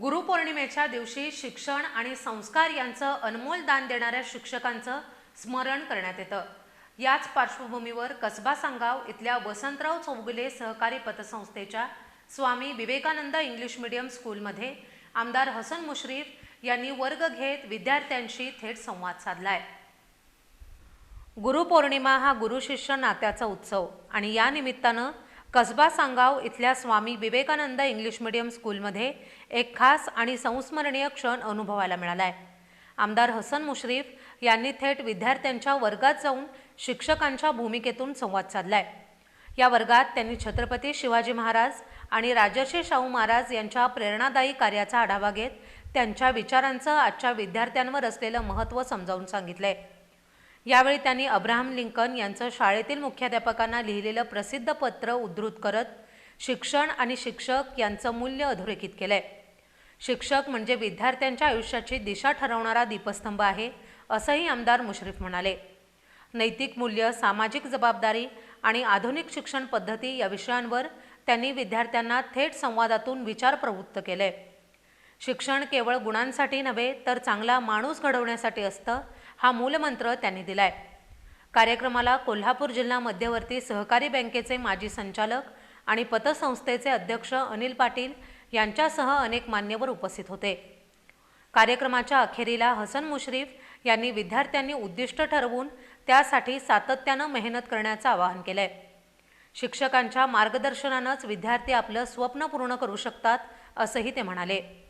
गुरुपौर्णिमेच्या दिवशी शिक्षण आणि संस्कार यांचं अनमोल दान देणाऱ्या शिक्षकांचं स्मरण करण्यात येतं. याच पार्श्वभूमीवर कसबा सांगाव इथल्या वसंतराव चौगुले सहकारी पतसंस्थेच्या स्वामी विवेकानंद इंग्लिश मीडियम स्कूलमध्ये आमदार हसन मुश्रीफ यांनी वर्ग घेत विद्यार्थ्यांशी थेट संवाद साधलाय. गुरुपौर्णिमा हा गुरुशिष्य नात्याचा उत्सव आणि या निमित्तानं कसबा सांगाव इथल्या स्वामी विवेकानंद इंग्लिश मीडियम स्कूलमध्ये एक खास आणि संस्मरणीय क्षण अनुभवायला मिळाला आहे आमदार हसन मुश्रीफ यांनी थेट विद्यार्थ्यांच्या वर्गात जाऊन शिक्षकांच्या भूमिकेतून संवाद साधलाय. या वर्गात त्यांनी छत्रपती शिवाजी महाराज आणि राजर्षी शाहू महाराज यांच्या प्रेरणादायी कार्याचा आढावा घेत त्यांच्या विचारांचं आजच्या विद्यार्थ्यांवर असलेलं महत्त्व समजावून सांगितलं आहे यावेळी त्यांनी अब्राहम लिंकन यांचं शाळेतील मुख्याध्यापकांना लिहिलेलं प्रसिद्ध पत्र उद्धृत करत शिक्षण आणि शिक्षक यांचं मूल्य अधोरेखित केलंय. शिक्षक म्हणजे विद्यार्थ्यांच्या आयुष्याची दिशा ठरवणारा दीपस्तंभ आहे असंही आमदार मुश्रीफ म्हणाले. नैतिक मूल्य सामाजिक जबाबदारी आणि आधुनिक शिक्षण पद्धती या विषयांवर त्यांनी विद्यार्थ्यांना थेट संवादातून विचार प्रवृत्त केले शिक्षण केवळ गुणांसाठी नव्हे तर चांगला माणूस घडवण्यासाठी असतं हा मूलमंत्र त्यांनी दिलाय. कार्यक्रमाला कोल्हापूर जिल्हा मध्यवर्ती सहकारी बँकेचे माजी संचालक आणि पतसंस्थेचे अध्यक्ष अनिल पाटील यांच्यासह अनेक मान्यवर उपस्थित होते. कार्यक्रमाच्या अखेरीला हसन मुश्रीफ यांनी विद्यार्थ्यांनी उद्दिष्ट ठरवून त्यासाठी सातत्यानं मेहनत करण्याचं आवाहन केलंय. शिक्षकांच्या मार्गदर्शनानंच विद्यार्थी आपलं स्वप्न पूर्ण करू शकतात असंही ते म्हणाले.